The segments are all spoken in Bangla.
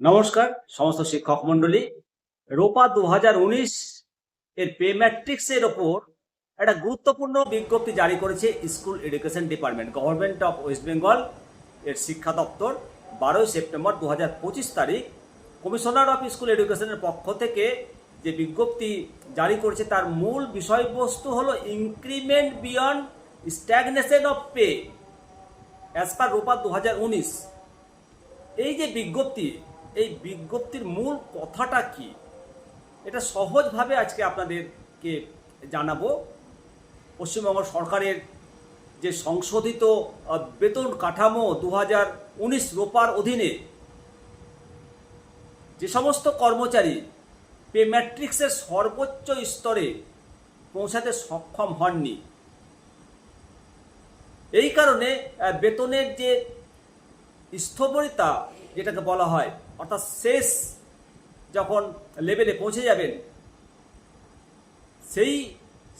নমস্কার, সমস্ত শিক্ষক মণ্ডলী। রোপা দু হাজার উনিশ এর পে ম্যাট্রিক্সের ওপর একটা গুরুত্বপূর্ণ বিজ্ঞপ্তি জারি করেছে school education department, government of West Bengal এর শিক্ষা দপ্তর। বারোই সেপ্টেম্বর দু পঁচিশ তারিখ, কমিশনার অফ স্কুল এডুকেশনের পক্ষ থেকে যে বিজ্ঞপ্তি জারি করেছে, তার মূল বিষয়বস্তু হলো increment beyond stagnation of pay as per ROPA দু হাজার উনিশ। এই যে বিজ্ঞপ্তি এই বিজ্ঞপ্তির মূল কথাটা কি? এটা সহজভাবে আজকে আপনাদেরকে জানাব। পশ্চিমবঙ্গ সরকারের যে সংশোধিত বেতন কাঠামো দু হাজার উনিশ রোপার অধীনে যে সমস্ত কর্মচারী পে ম্যাট্রিক্সের সর্বোচ্চ স্তরে পৌঁছাতে সক্ষম হননি, এই কারণে বেতনের যে স্থবরিতা যেটাকে বলা হয়, অর্থাৎ শেষ যখন লেভেলে পৌঁছে যাবেন, সেই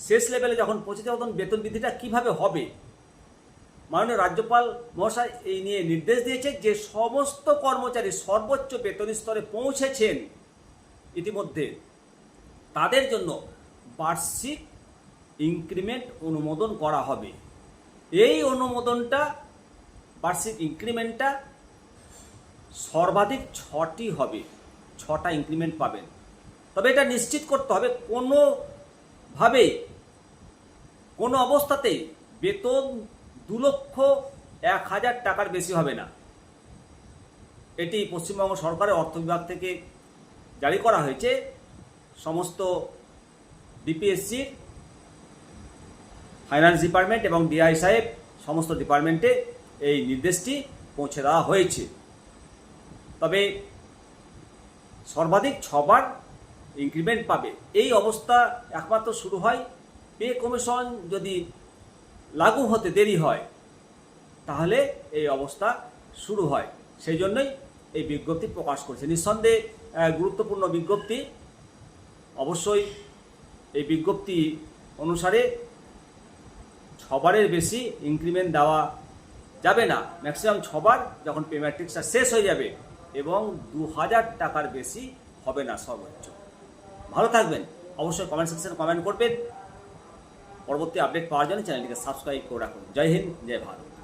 শেষ লেভেলে যখন পৌঁছে যাবে তখন বেতন বৃদ্ধিটা কীভাবে হবে? মাননীয় রাজ্যপাল মহাশয় এই নিয়ে নির্দেশ দিয়েছে যে সমস্ত কর্মচারী সর্বোচ্চ বেতন স্তরে পৌঁছেছেন ইতিমধ্যে। তাদের জন্য বার্ষিক ইনক্রিমেন্ট অনুমোদন করা হবে। এই অনুমোদনটা, বার্ষিক ইনক্রিমেন্টটা সর্বাধিক ছটি হবে, ছটা ইনক্রিমেন্ট পাবেন। তবে এটা নিশ্চিত করতে হবে, কোনোভাবে, কোনো অবস্থাতেই বেতন দু লক্ষ এক হাজার টাকার বেশি হবে না। এটি পশ্চিমবঙ্গ সরকারের অর্থ বিভাগ থেকে জারি করা হয়েছে। সমস্ত ডিপিএসসির ফাইন্যান্স ডিপার্টমেন্ট এবং ডিআই সাহেব সমস্ত ডিপার্টমেন্টে এই নির্দেশটি পৌঁছে দেওয়া হয়েছে। তবে সর্বাধিক ছবার ইনক্রিমেন্ট পাবে। এই অবস্থা একমাত্র শুরু হয়। পে কমিশন যদি লাগু হতে দেরি হয়, তাহলে এই অবস্থা শুরু হয়। সেই জন্যই এই বিজ্ঞপ্তি প্রকাশ করছে। নিঃসন্দেহে গুরুত্বপূর্ণ বিজ্ঞপ্তি। অবশ্যই এই বিজ্ঞপ্তি অনুসারে ছবারের বেশি ইনক্রিমেন্ট দেওয়া যাবে না। ম্যাক্সিমাম ছবার যখন পে ম্যাট্রিক্সটা শেষ হয়ে যাবে এবং দু হাজার টাকার বেশি হবে না সর্বোচ্চ। ভালো থাকবেন। অবশ্যই কমেন্ট সেকশনে কমেন্ট করবেন। পরবর্তী আপডেট পাওয়ার জন্য চ্যানেলটিকে সাবস্ক্রাইব করে রাখুন। জয় হিন্দ, জয় ভারত।